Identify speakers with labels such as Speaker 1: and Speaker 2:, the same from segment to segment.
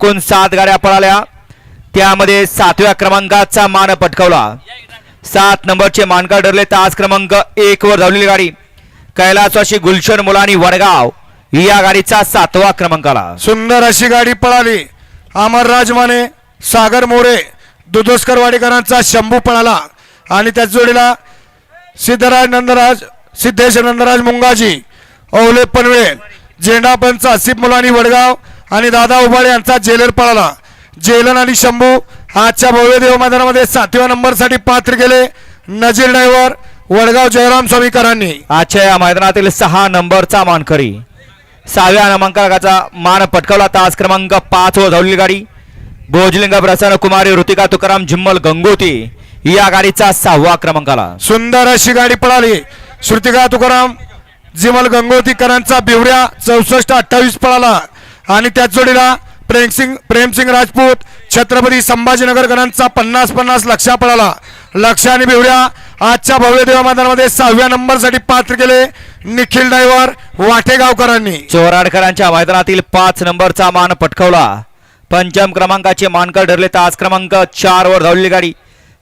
Speaker 1: एकूण सात गाड्या पळाल्या. त्यामध्ये सातव्या क्रमांकाचा मान पटकावला. सात नंबरचे मानकर ठरले तास क्रमांक एक वर धावलेली गाडी. कैलासवाशी गुलशन मुलानी वडगाव या गाडीचा सातवा क्रमांक आला.
Speaker 2: सुंदर अशी गाडी पळाली. अमरराज माने सागर मोरे दुधोस्कर वाडेकरांचा शंभू पळाला. आणि त्याच जोडीला सिद्धराज नंदराज सिद्धेश नंदराज मुंगाजी ओवले पनवेल झेंडा पंच आसिफ मुलानी वडगाव आणि दादा उबाळे यांचा जेलर पळाला. जेलन आणि शंभू आजच्या भव्य देव मैदानामध्ये सातव्या नंबरसाठी पात्र गेले. नजीर ड्रायव्हर वडगाव जयराम स्वामीकरांनी.
Speaker 1: आजच्या या मैदानातील सहा नंबरचा मानकरी. सहाव्या क्रमांकाचा मान पटकावला तास क्रमांक पाच वर धावलेली गाडी. भोजलिंग प्रसन्न कुमारी ऋतिका तुकाराम झिम्मल गंगोती या गाडीचा सहावा क्रमांक आला
Speaker 2: सुंदर अशी गाडी पळाली. श्रुतिका तुकाराम जिमल गंगोतीकरांचा बिवऱ्या चौसष्ट अठ्ठावीस पळाला. आणि त्याच जोडीला प्रेमसिंग प्रेमसिंग राजपूत छत्रपती संभाजीनगरकरांचा पन्नास पन्नास लक्षा पळाला. लक्ष आणि बिवऱ्या आजच्या भव्य देवा मैदानामध्ये सहाव्या नंबरसाठी पात्र केले निखिल ड्रायव्हर वाटेगावकरांनी.
Speaker 1: चोराडकरांच्या मैदानातील पाच नंबरचा मान पटकावला. पंचम क्रमांकाचे मानकर ठरले तास क्रमांक चार वर धावलेली गाडी.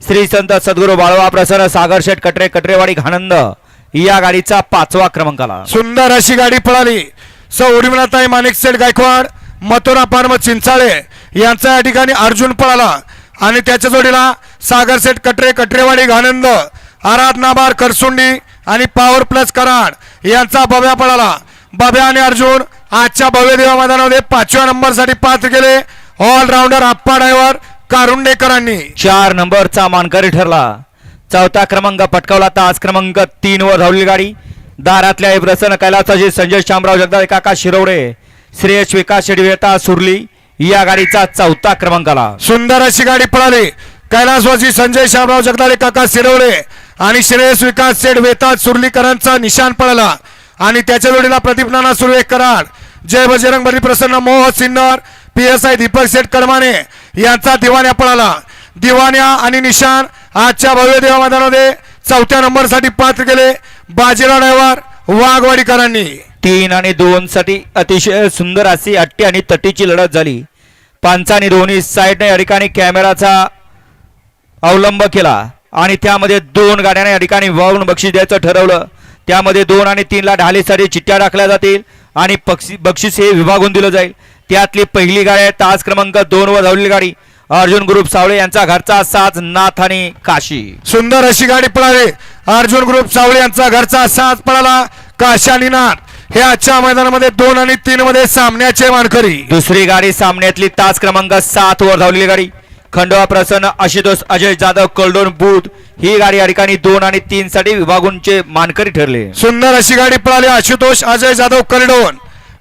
Speaker 1: श्री संत सद्गुरू बाळवा प्रसन्न सागर शेठ कटरे कटरेवाडी घाणंद या गाडीचा पाचवा क्रमांक आला
Speaker 2: सुंदर अशी गाडी पळाली. सौ उर्मिलाताई माणिक सेठ गायकवाड मथुरा फार्म चिंचाळे. यांचा या ठिकाणी अर्जुन पळाला. आणि त्याच्या जोडीला सागरसेठ कटरे कटरेवाडी घानंद आराधनाबार करसुंडी आणि पॉवर प्लस कराड यांचा बब्या पळाला. बब्या आणि अर्जुन आजच्या भव्य देवा मैदानामध्ये पाचव्या नंबरसाठी पात्र केले ऑलराऊंडर आप्पा ड्रायव्हर कारुंडेकरांनी.
Speaker 1: चार नंबरचा मानकरी ठरला. चौथा क्रमांक पटकावला. तास क्रमांक तीन वर धावलेली गाडी. दारातल्या प्रसन्न कैलासाची संजय शामराव जगदाळे काका शिरवडे श्रेयश विकास शेडवेता सुरली या गाडीचा चौथा क्रमांक आला.
Speaker 2: सुंदर अशी गाडी पळाली. कैलासवासी संजय शामराव जगदाळे काका शिरवडे आणि श्रेयस विकास सेड वेताज सुर्लीकरांचा निशान पळाला. आणि त्याच्या जोडीला प्रदीप नाना सुर्वे कराड जय बजरंग बली प्रसन्न मोह Sinnar P S I Deepak Seth Kadmane यांचा दिवाण्या पळाला. दिवाण्या आणि निशान आजच्या भव्य देवा मैदानामध्ये चौथ्या नंबरसाठी पात्र गेले बाजीराव ड्रायव्हर वाघवाडीकरांनी.
Speaker 1: तीन आणि दोन साठी अतिशय सुंदर अशी अट्टी आणि तटीची लढत झाली. पंचानी दोन्ही साईडने या ठिकाणी कॅमेराचा अवलंब केला. आणि त्यामध्ये दोन गाड्यांना या ठिकाणी वाहून बक्षीस द्यायचं ठरवलं. त्यामध्ये दोन आणि तीनला ढालीसाठी चिठ्ठ्या टाकल्या जातील आणि बक्षी बक्षीस हे विभागून दिलं जाईल. त्यातली पहिली गाडी आहे तास क्रमांक दोन वर धावलेली गाडी. अर्जुन ग्रुप सावळे यांचा घरचा साज नाथ आणि काशी.
Speaker 2: सुंदर अशी गाडी पळाली. अर्जुन ग्रुप सावळे यांचा घरचा साथ पळाला. काशानी नाथ हे आजच्या मैदानामध्ये दोन आणि तीन मध्ये सामन्याचे मानकरी.
Speaker 1: दुसरी गाडी सामन्यातली तास क्रमांक सात वर धावलेली गाडी. खंडोबा प्रसन्न आशुतोष अजय जाधव कलडोन बूथ ही गाडी या ठिकाणी दोन आणि तीन साठी विभागूनचे मानकरी ठरले.
Speaker 2: सुंदर अशी गाडी पळाली. आशुतोष अजय जाधव करडोन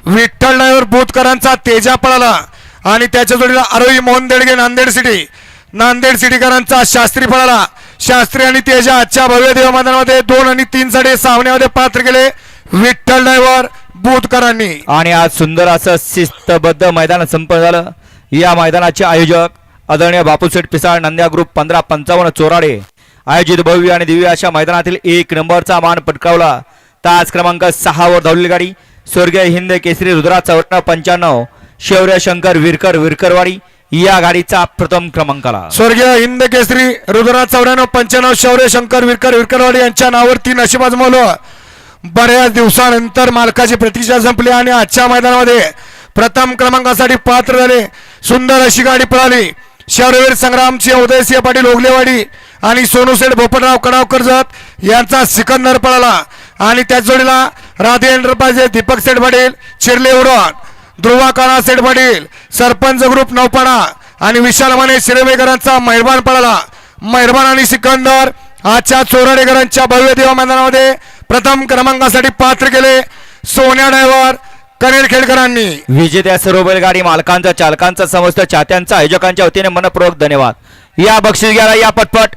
Speaker 2: विठ्ठल ड्रायव्हर बोथकरांचा तेजा पळाला. आणि त्याच्या जोडीला आरोही मोहन देडगे नांदेड सिटी. नांदेड सिटीकरांचा शास्त्री पळाला. शास्त्री आणि तेजा आजच्या भव्य देव मैदानामध्ये दोन आणि तीन साठी सामन्यामध्ये पात्र केले. विठ्ठल ड्रायव्हर बोधकरांनी.
Speaker 1: आणि आज सुंदर असं शिस्तबद्ध मैदान संपन्न झालं. या मैदानाचे आयोजक आदरणीय बापूसेठ पिसाळ नंद्या ग्रुप पंधरा पंचावन्न चोराडे. आयोजित भव्य आणि दिव्य अशा मैदानातील एक नंबरचा मान पटकावला. तास क्रमांक सहा वर धावलेली गाडी. स्वर्गीय हिंद केसरी रुद्रा चौऱ्याण्णव पंच्याण्णव. शौर्य शंकर विरकर विरकरवाडी. या गाडीचा प्रथम क्रमांक आला.
Speaker 2: स्वर्गीय हिंद केसरी रुद्रनाथ चौऱ्याण्णव पंच्याण्णव शौर्य शंकर विरकर विरकरवाडी यांच्या नावावरती नशीब आजमावलं बऱ्याच दिवसानंतर मालकाची प्रतीक्षा संपली आणि आजच्या मैदानामध्ये प्रथम क्रमांकासाठी पात्र झाले. सुंदर अशी गाडी पळाली. शौर्यवीर संग्रामसिंह उदयसिंह पाटील ओगलेवाडी आणि सोनूसेठ भोपटराव कडावकर जात यांचा सिकंदर पळाला. आणि त्याच जोडीला राधे एंटरप्राइजेस दीपक सेठ पाटील चिरले उरण ध्रुवा काना सेठ पाटील सरपंच ग्रुप नौपाडा आणि विशाल माने शिरवेकरांचा मेहरबान पळाला. मेहरबान आणि सिकंदर आजच्या चोराडेकरांच्या भव्य देवा मैदानामध्ये प्रथम क्रमांकासाठी पात्र केले सोन्या डायव्हर कनेर खेडकरांनी.
Speaker 1: विजेत्या सर्व बैलगाडी मालकांचा चालकांचा समस्त चाहत्यांचा आयोजकांच्या वतीने मनपूर्वक धन्यवाद. या बक्षीस घ्यायला या पटपट.